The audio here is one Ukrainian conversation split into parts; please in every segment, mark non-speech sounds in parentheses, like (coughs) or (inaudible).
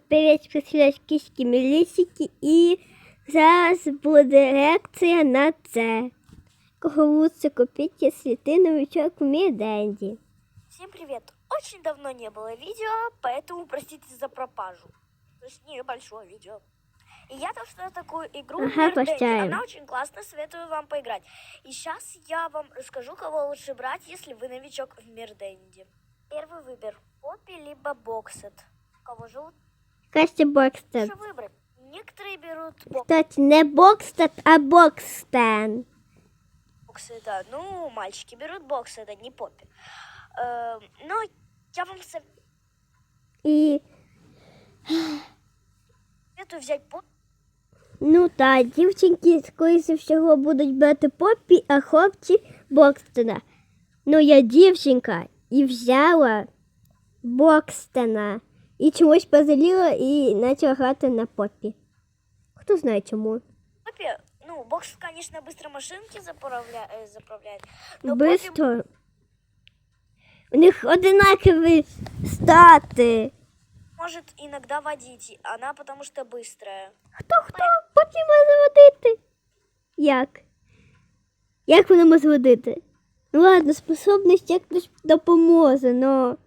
Привіт, спостерігач кішки Мелісики і зараз буде реакція на це. Кого лучше купити, якщо ти новичок в Міденді. Всем привет! Очень давно не было видео, поэтому простите за пропажу. То есть небольшое видео. И я нашла такую игру Ага, Мир Дэнди. прощаем. Она очень классная, советую вам поиграть. И сейчас я вам расскажу, кого лучше брать, если вы новичок в Мир Дэнди. Первый выбор. Поппи либо Боксет. Кого же лучше Кастя Бокстен. выбрать? Некоторые берут Бок- Кстати, не Бокстед, а Бокстен. Боксета. Ну, мальчики берут Боксета, не Поппи. Эм, но я вам І, советую взять Поппи. ну так, дівчинки, скоріше всього, будуть брати Поппі, а хлопці Бокстена. Ну, я дівчинка і взяла Бокстена. І чомусь позаліла і почала грати на Поппі. Хто знає чому? Поппи, ну, бокс, конечно, быстро машинки заправля... э, заправляет. Но Поппи Бистро. У них одинакові стати. может иногда водить. и Она потому что быстрая. Хто хто Поппі може водити? Як? Як вона може водити? Ну ладно, способність якось допоможе, но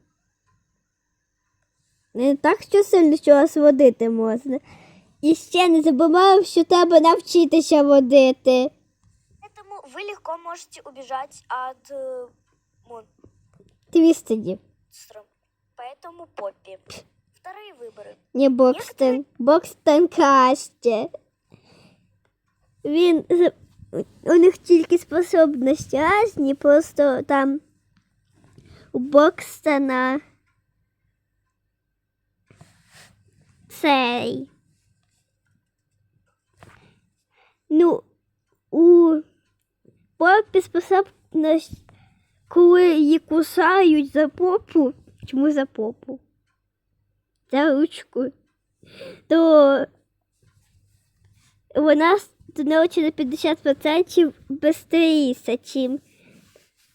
не так, що сильно чогось водити можна. І ще не забувай, що треба навчитися водити. Поэтому вы легко можете убежать от э, Твістеді. монстра. Поэтому Поппи. Вторые выборы. Не Бокстен. Бокстен краще. Він з- у них тільки способності різні, просто там у Бокстена Цей. Ну, у Попі способність, коли її кусають за попу. Чому за попу? за ручку, то вона становиться на 50% швидше, чим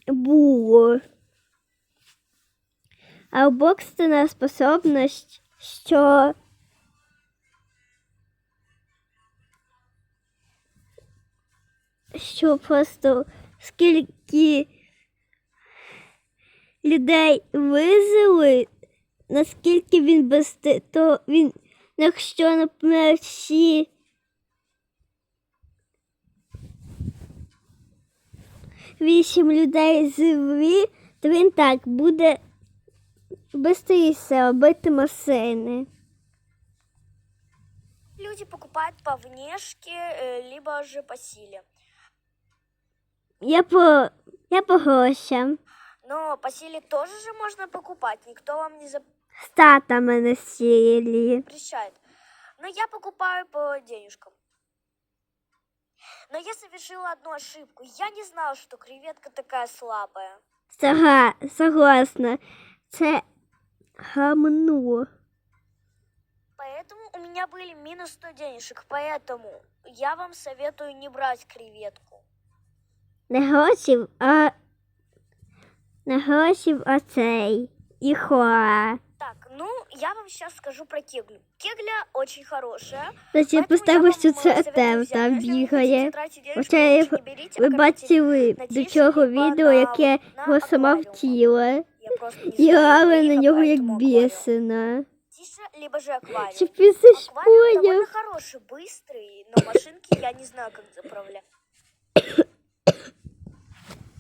було. А у Бокстона способність, що що просто скільки людей визили, наскільки він без то він, якщо, наприклад, всі вісім людей злі, то він так буде швидше робити машини. Люди покупают по внешке, э, либо же по силе. Я по я по грошам. Но по силе тоже же можно покупать. Никто вам не Стата мене сілі. запрещает. Но я покупаю по денежкам. Но я совершила одну ошибку. Я не знала, что креветка такая слабая. Сага, согласна. Це гамно. Поэтому у меня были минус 100 денежек. Поэтому я вам советую не брать креветку. Не грошів, а не грошів, а цей. І хора. Так, ну, я вам сейчас скажу про кеглю. Кегля очень хорошая. Значить, я поэтому поставлю, вам, що э, це советую Артем взять. там Но если вы бігає. хотите тратить денежку, Хоча я лучше його- не берите, а Ви копите бачили на до дельфі, цього либо відео, на- яке на його сама акваріум. втіла. Я просто не І знаю грали на Україна, нього як поэтому аквариум. бісена. Тише, либо же аквариум. Щоб він все ж Аквариум довольно поняв. хороший, быстрый, но машинки я не знаю, как заправлять. (coughs)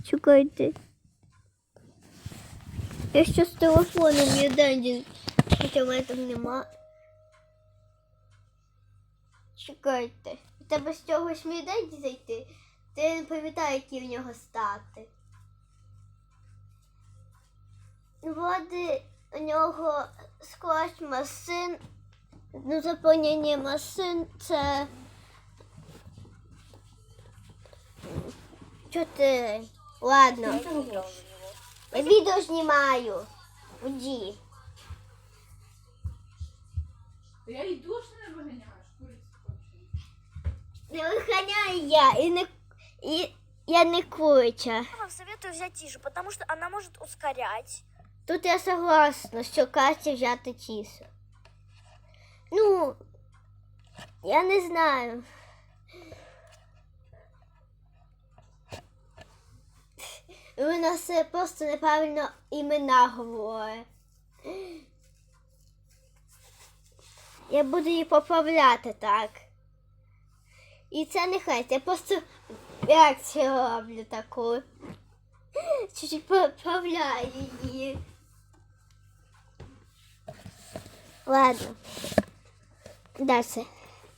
Чекайте. Я ще з телефоном єдині. Хоча в там нема. Чекайте. Тебе з цього ж міденді зайти. Ти не пам'ятаю, які в нього стати. Води у нього склад машин. Ну, заповнення машин це. Чотири. Ладно. Відео знімаю. Уйди. Я йду, що не виганяєш, курицю. Не виганяю я і не і я не куриця. Я вам советую взять тише, потому что она может ускорять. Тут я согласна, що краще взяти тісо. Я не знаю. Вона все просто неправильно імена говорить. Я буду її поправляти так. І це не хейть, я просто реакцію роблю таку. Чуть-чуть поправляю її. Ладно. Дальше.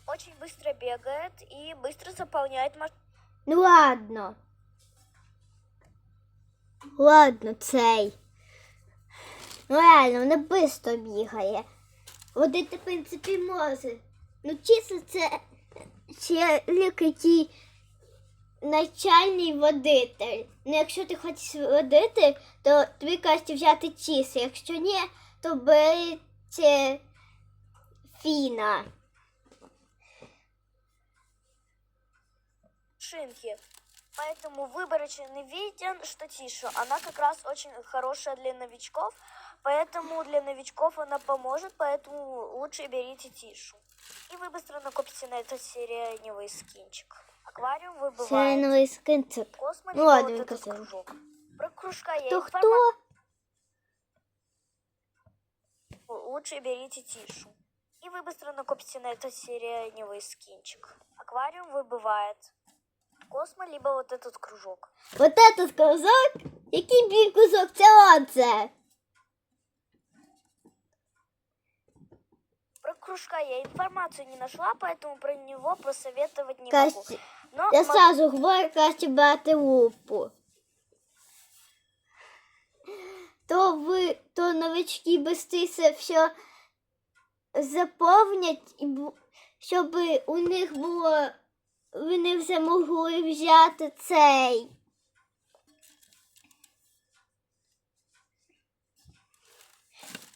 Очень быстро бегает и быстро заполняет маш... Ну ладно. Ладно, цей. Ну реально, вона швидко бігає. Водити, в принципі, може. Ну, чисто це ще який начальний водитель. Ну, якщо ти хочеш водити, то тобі краще взяти чіс. Якщо ні, то беріть фіна. шинки. Поэтому выборочный виден, что тише. Она как раз очень хорошая для новичков, поэтому для новичков она поможет, поэтому лучше берите тишу. И вы быстро накопите на этот сиреневый скинчик. Аквариум выбывает. Сиреновий скинцик. Космо, Ну ладно, вот этот кружок. Про кружка я То информа- хто? Лучше берите тишу. И вы быстро накопите на этот сиреневый скинчик. Аквариум выбывает. Космо, либо вот этот кружок. Вот этот кузок? Який блін кузок? Це оце. Про кружка я информацию не нашла, поэтому про него посоветовать не могу. Краще, Но я мо- сразу говорю, краще брати лупу. То ви, то новички быстріше все заповнять, і бу- щоб у них було, вони вже могли взяти цей.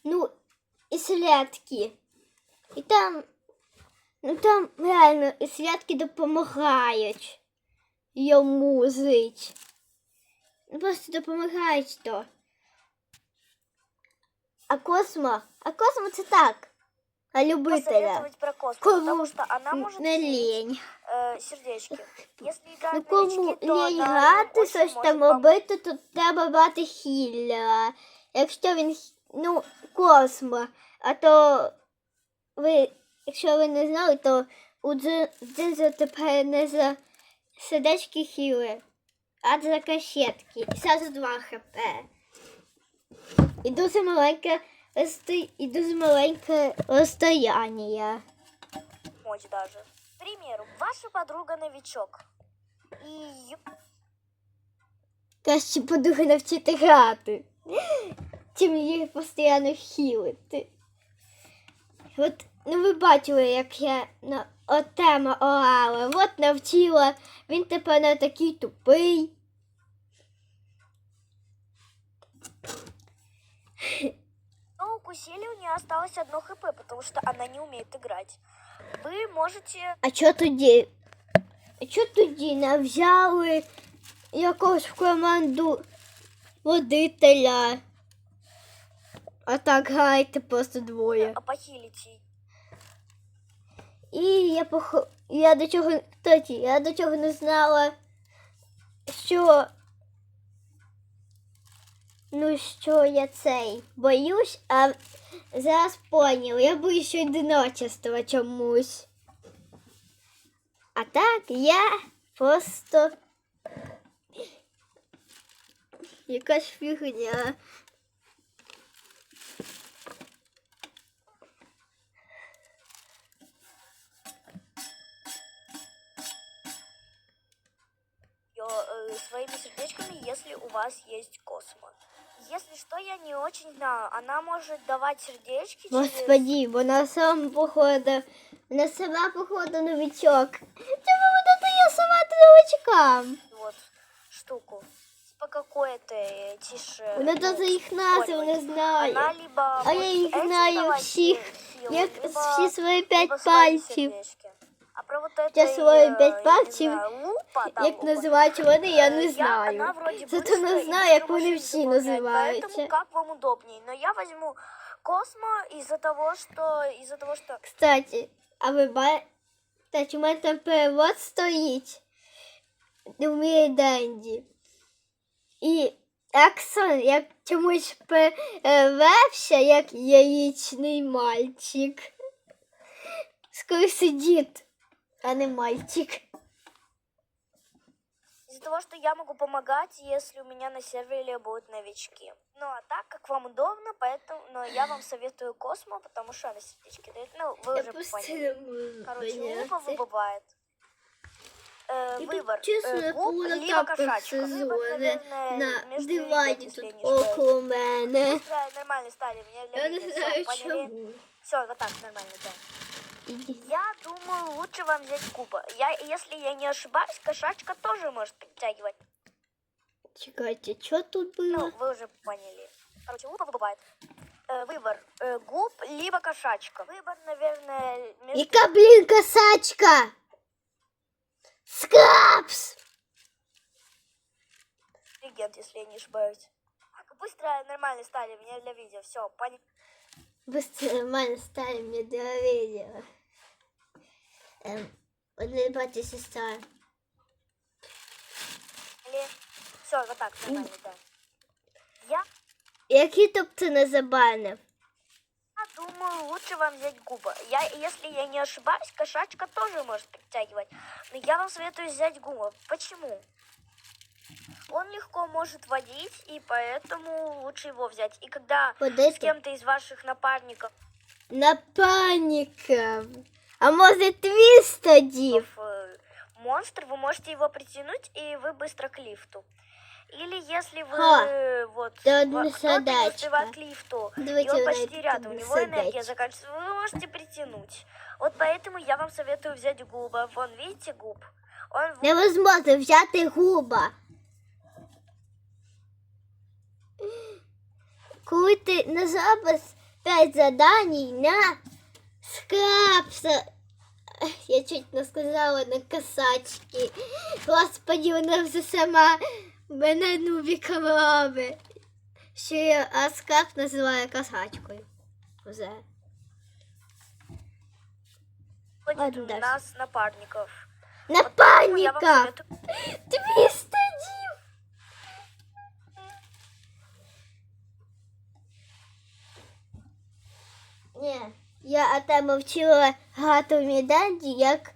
Ну, і слідки. І там, ну там реально і святки допомагають йому жити. Ну, Просто допомагають то. А космо, а космо це так. А любителя. посоветовать про космо, Кому потому что она может не лінь. э, сердечки. Если Ну кому лінь она грати, щось там робити, то треба брати хілля. Якщо він, ну, космо. А то ви, якщо ви не знали, то у Дзи- Дзинзо тепер не за сердечки хіли, а за кашетки. І зразу 2 хп. І дуже маленьке і дуже маленьке розстояння. помочь даже. К примеру, ваша подруга новичок. Ю- Краще подруги навчити грати, чим їх постійно хілити. От, ну ви бачили, як я на от тема орала. От навчила, він тепер не такий тупий. Но у нее осталось одно хп, потому что она не умеет играть. Вы можете А що тоді? А що тоді не взяли якогось в команду водителя? А так грайте просто двоє. похилить ей. І я пох... я до чого кстати, я до чого не знала, що ну що я цей боюсь, а зараз поняла, я боюсь одиночества чомусь. А так я просто якась фігня. э, своими сердечками, если у вас есть космо. Если что, я не очень знаю. Она может давать сердечки через Господи, вона сама походу, вона сама походу новичок. Чому вона дає сама новичкам? вот штуку. Типа какое-то э, тише. Вона ну, навіть їх назв поняла. не знає. Она либо А может я їх этим знаю давать, всіх, э, силу, як либо- всі свої п'ять либо свои пальців. сердечки. А про вот это, Я свої э, п'ять я не пальців, знаю, лупа, да, Як лупа. називають вони, я Э, не Я, знаю. она вроде Зато быстрая не и знаю, быстро як вони машин всі заполняет, називаються. Поэтому как вам удобнее. Но я возьму Космо из-за того, что из-за того, что Кстати, а ви ба... Кстати, у мене там перевод стоїть. Не вміє Денді. І Ексон як чомусь перевевся, як яєчний мальчик. Скоро сидить, а не мальчик. Из-за того, что я могу помогать, если у меня на сервере будут новички. Ну, а так, как вам удобно, поэтому... Но я вам советую Космо, потому что она сердечки дает. Ну, вы Я уже просто поняли. не можу Короче, поняти. лупа выбывает. Э, Я выбор. тут чесно э, губ, була либо так кошачка. Выбор, сезони наверное, на между дивані ребят, если тут я не ошибаюсь. около мене. Да, нормально стали. Меня для Я не видео. знаю Всё, поняли? чому. Все, вот так, нормально, да. Я думаю, лучше вам взять куба. Я, если я не ошибаюсь, кошачка тоже может притягивать. Чекайте, що тут Ну, було? вы уже поняли. Короче, лупа выбывает. Э, выбор. э, губ, либо кошачка. Выбор, наверное, между... Яка, блін, косачка? Скрапс! Легенд, если я не ошибаюсь. Так, быстро нормально стали меня для видео. Все, поняли. Быстро нормально стали мне доверие. Эм, один брат и сестра. Все, вот так, нормально, да. Я Які тобто не забанив? думаю, лучше вам взять губа. Я, если я не ошибаюсь, кошачка тоже может притягивать. Но я вам советую взять губа. Почему? Он легко может водить, и поэтому лучше его взять. И когда с Ходити кем-то из ваших напарников на паніка. А може твіст тоді? э, монстр, вы можете его притянуть, и вы быстро к лифту. Или если вы Ха, э, вот да ва- одна кто-то не задачка. успевает к лифту, и Давайте он вона почти рядом, у тобі него энергия задачка. заканчивается, вы можете притянуть. Вот поэтому я вам советую взять губа. Вон, видите губ? Он в- Невозможно взяти губа. Коли ти не зробиш 5 задань на скрабса. (laughs) Я чуть не сказала на косачки. Господи, вона вже сама мене нубіком робить. Що я а скраб називає косачкою. Вже. входит у нас напарников. На Вот поэтому я вам паніка! советую- Твіст тоді! Ні, я тебе вчила грати в Міданді, як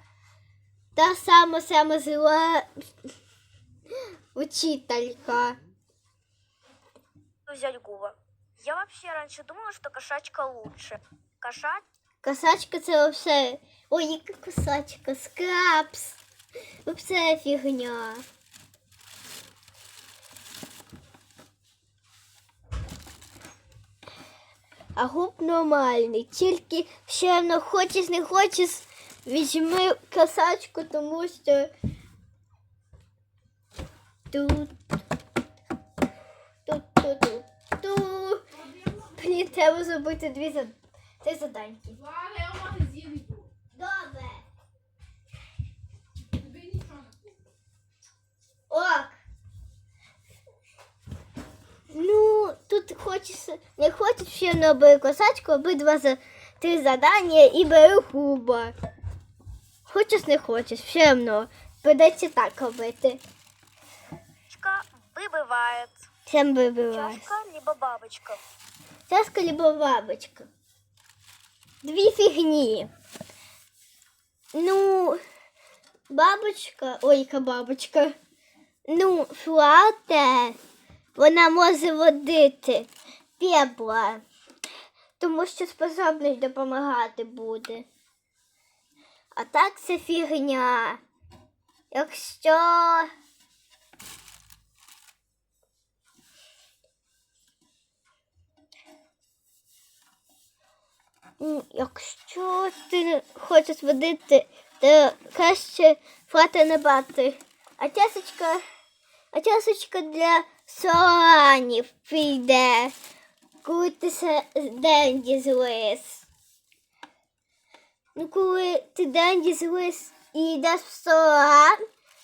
та сама сама зла учителька. взять губа. Я вообще раньше думала, что кошачка лучше. Кошачка Косачка це все. Ой, яка косачка, скрабс. Все фігня. А губ нормальний, тільки ще одно хочеш, не хочеш, візьми косачку, тому що тут, тут, тут, тут, тут. Мені треба зробити дві дві три Ну, тут хочеш, не хочеш ще бери косачку, обидва за три задання і бери губа. Хочеш, не хочеш, все одно. Придеться так робити. выбывает. Всем вибиваєш. Чашка либо бабочка. Часка либо бабочка. Дві фігні. Ну, бабочка, ой, яка бабочка. Ну, флаута, вона може водити пебла, тому що способність допомагати буде. А так це фігня. Якщо Якщо ти хочеш водити, то краще флати не бати. А часочка, часочка для соланів піде, коли ти денді злис. Ну, коли ти денді злис і йдеш в солан,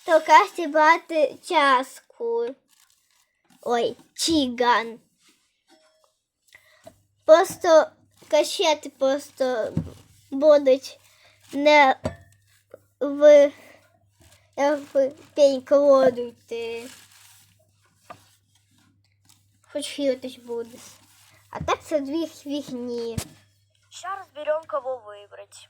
то краще брати часку. Ой, чіган. Просто кашети просто будуть не в, в пень-колоду йти. Хоч хилитись будеш. А так це дві фігні. Сейчас разберем, кого выбрать.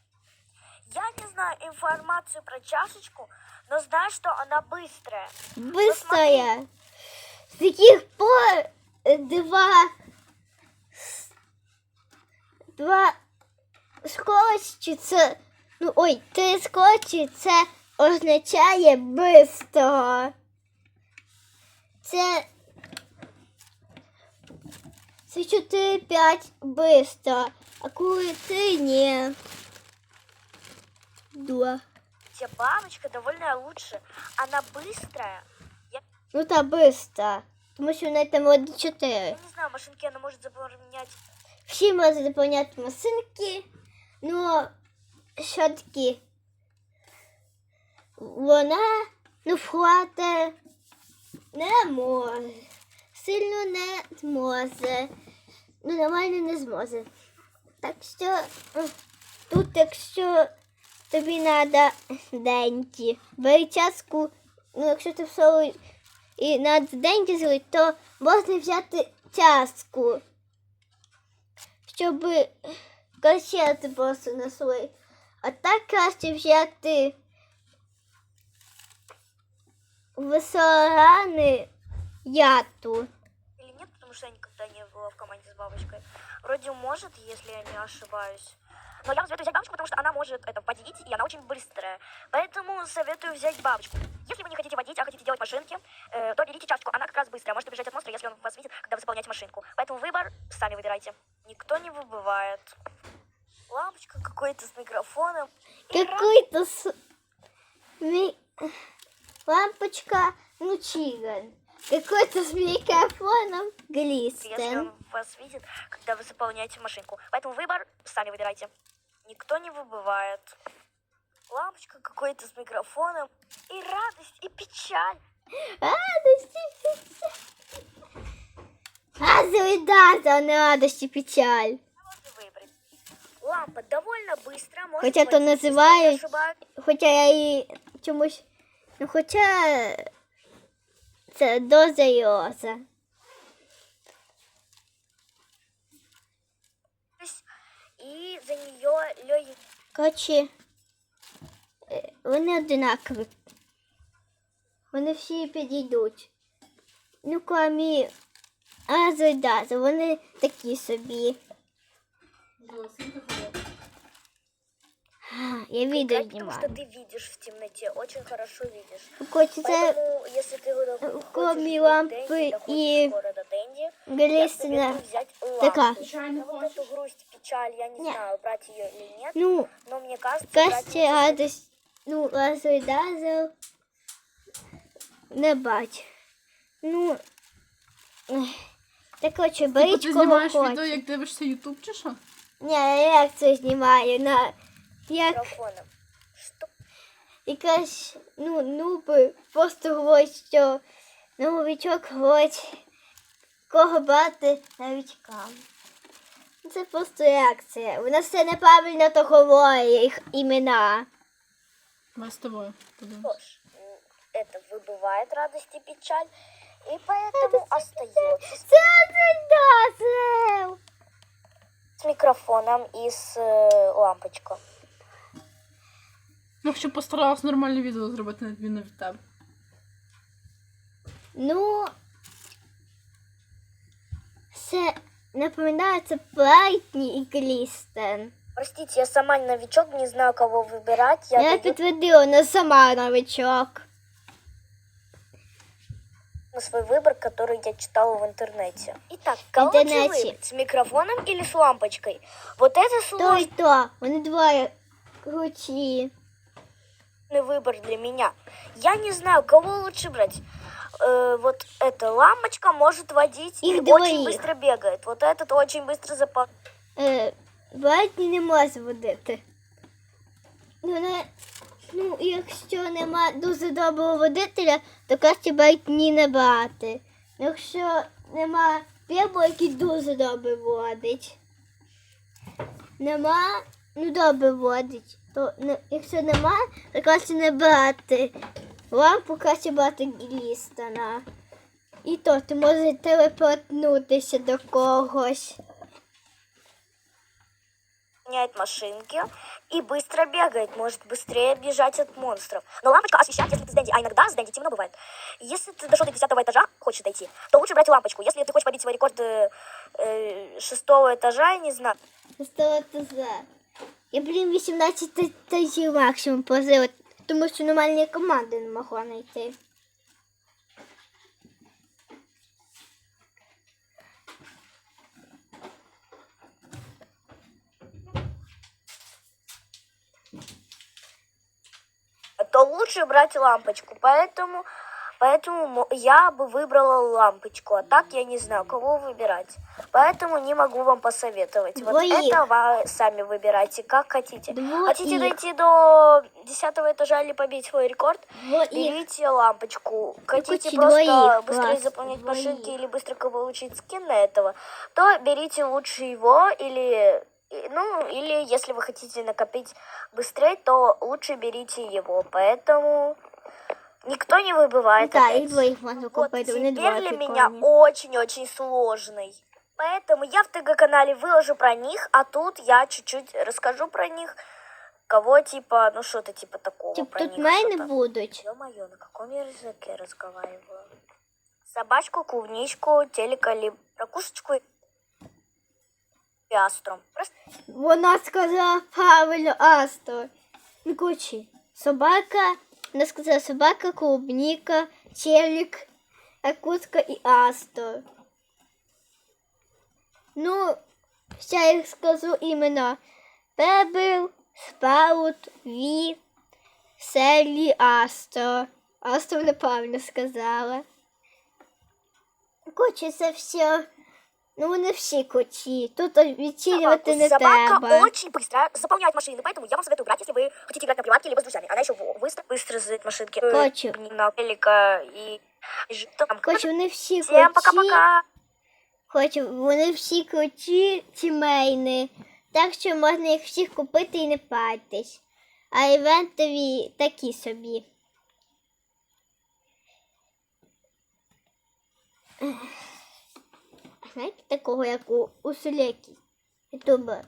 Я не знаю информацию про чашечку, но знаю, что она быстрая. Быстрая. З яких пор е, два с- два скорості це ну ой, три скорості це означає бистро. Це це 4-5 бистро, а коли ти ні. Два. Те бабочка довольно лучше. Она быстрая. Я, Ну та бистро. Тому що в неї там один 4. я не знаю, машинки она может заполнять. Всі можуть заповняти масинки, ну все-таки вона ну вхвати не може. Сильно не зможе. Ну, нормально не зможе. Так що тут, якщо тобі треба деньги, бери часку, ну якщо ти в і на деньги зробити, то можна взяти часку щоб качати просто на свої. А так краще взяти висорани яту. Потому что я никогда не была в команде с бабочкой. Вроде может, если я не ошибаюсь. Но я вам советую взять бабочку, потому что она может это водить, и она очень быстрая. Поэтому советую взять бабочку. Если вы не хотите водить, а хотите делать машинки, э, то берите чашечку. Она как раз быстрая, может убежать от монстра, если он вас видит, когда вы заполняете машинку. Поэтому выбор сами выбирайте. Никто не выбывает. Лампочка какой-то с микрофоном. Какой-то с... ми- лампочка, ну. Какой-то с микрофоном если глистен. он вас видит, когда вы заполняете машинку. Поэтому выбор сами выбирайте. Никто не выбывает. Лампочка какой-то с микрофоном. И радость, и печаль. Радость и печаль. Разве да, за радость и печаль. Лампа довольно быстро. Может Хотя то если не ошибаюсь. Хоча я її чомусь. Ну, хоча це доза йоза. И за нее легкий. Коротше, е, вони одинакові. Вони всі підійдуть. Ну, кромі і вони такі собі. Голосинка ходить. (gasps) А, Я відео Потому что знімаю. ты видишь в темноте, очень хорошо видишь. Коротше, це Поэтому, если ты э, кроме хочешь лампы Дэнди, доходишь и до города Дэнди, я Глістина. советую взять Така. лампу. Случайно Вот хочешь? эту грусть, печаль, я не Не. знаю, брать ее или нет, Ну, но мне кажется, брать Касті лучше радость, ну, Азу і Дазу не бать. Ну, ех, так коротше, Типу, беріть ти кого знімаєш відео, хочете. як дивишся Ютуб чи що? Ні, я як це знімаю на як микрофоном. Что? якась ну нуби просто говорять, що новичок говорить, кого брати новичкам. Це просто реакція. Вона все неправильно то говорить їх імена. Ми з тобою. Что подивимось. ж, м, это выбывает радость и печаль, и поэтому остается Це Дазел! с микрофоном и с э, лампочкой. Ну, щоб постаралась нормальне відео зробити на відміну від тебе. Ну, це напоминає це Брайтні і Клістен. Простите, я сама новичок, не знаю, кого выбирать. Я, Я даю підтвердила, вона сама новичок. на свой выбор, который я читала в интернете. Итак, кого интернете. лучше выбрать? С микрофоном или с лампочкой? Вот это То сложный й то, вони двоє круті. выбор для меня. Я не знаю, кого лучше брать. Э, вот эта лампочка может водить и Их очень двоих. быстро бегает. Вот этот очень быстро запал. Е, Брайтні не може водити. Ну, не, ну, якщо нема дуже доброго водителя, то краще Брайтні не брати. Якщо нема Пебо, який дуже добре водить. Нема ну добре водить. То не, якщо нема, то краще не брати. Лампу краще брати Глістона. І то ти можеш телепортнутися до когось. меняет машинки и быстро бегает, может быстрее бежать от монстров. Но лампочка освещает, если ты с Дэнди, а иногда с Дэнди темно бывает. Если ты дошел до 10 этажа, хочешь дойти, то лучше брать лампочку. Если ты хочешь побить свой рекорд э, э, шестого этажа, я не знаю, Стало тузе. Я, блін, 18 етажів максимум позив, тому що нормальні команди не могла знайти. то лучше брать лампочку. Поэтому, поэтому я бы выбрала лампочку. А так я не знаю, кого выбирать. Поэтому не могу вам посоветовать. Вот Двоих. это вы сами выбирайте, как хотите. Двоих. Хотите дойти до 10 этажа или побить свой рекорд? Двоїх. Берите лампочку. Хотите кучи просто двоих, быстрее класс, заполнять двоих. машинки или быстро получить скин на этого, то берите лучше его или ну, или если вы хотите накопить быстрее, то лучше берите его. Поэтому никто не выбывает. Так, і опять. двоїх можна Вот купити, вони теперь два для прикольні. меня очень-очень сложный. Поэтому я в ТГ-канале выложу про них, а тут я чуть-чуть расскажу про них. Кого типа, ну что-то типа такого Тип, про тут них. мене что-то. будуть. Ё-моё, на каком я языке разговариваю? Собачку, клубничку, телека, либо ракушечку и астру. Просто Вона сказала правильно Астор. Ну, коротше, собака, вона сказала собака, клубніка, челік, акуска і Астор. Ну, ще я скажу іменно Пебл, Спаут, Ві, Селі, Астор. Астор неправильно сказала. Коротше, це все. Ну, вони всі коті. Тут відчілювати не собака треба. очень быстро заполняет машины, поэтому я вам советую брать, если вы хотите играть на приватке, либо с друзьями. Она еще во- быстро, быстро задает машинки. Хочу. На телека и... и ж- там. Хоч вони всі Всем коті, пока-пока. хоч вони всі коті сімейні, так що можна їх всіх купити і не паритись. А івентові такі собі. Знаєте такого, як у, у Сулекі, ютубер?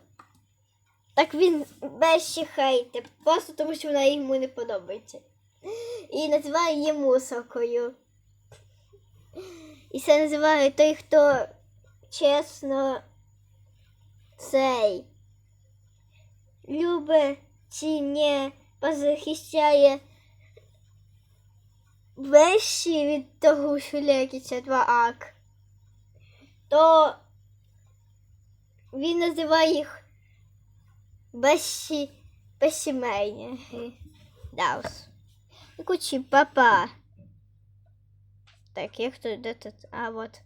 Так він без хейти, просто тому що вона йому не подобається. І називає її мусоркою. І це називає той, хто чесно цей любить чи не позахищає вещі від того Шулякіча 2 ак, то він називає їх безсі... безсімейні. Даус. Кучі, папа. Так, як тут де тут? А, вот.